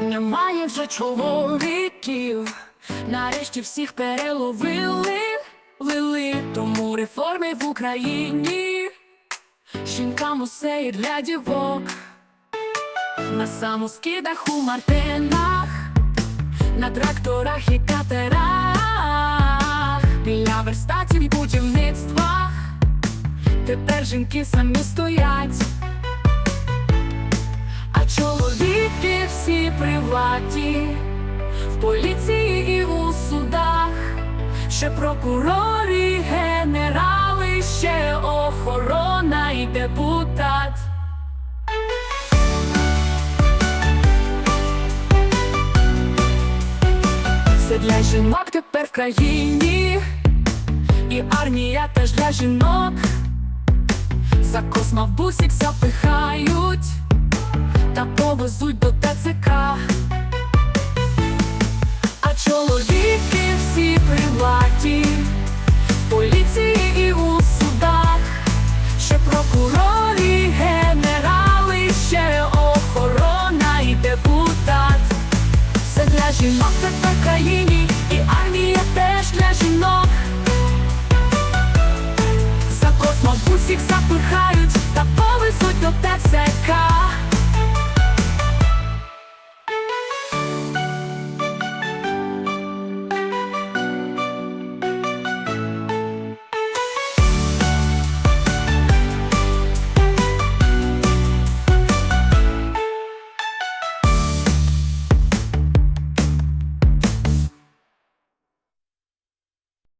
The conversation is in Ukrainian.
Немає вже чоловіків, нарешті всіх переловили, лили, тому реформи в Україні. Жінкам усе і для дівок, на самоскидах у мартинах, на тракторах і катерах, біля верстатів і будівництвах. Тепер жінки самі стоять, всі в поліції і у судах, ще прокурори, генерали, ще охорона і депутат. Все для жінок тепер в країні, і армія теж для жінок. За космо в бусик запихають та повезуть до ТЦК. А чоловіки всі при владі, в поліції і у судах, ще прокурори, генерали, ще охорона і депутат. Все для жінок в країні, і армія теж для жінок. За космос усіх запихають та повезуть до ТЦК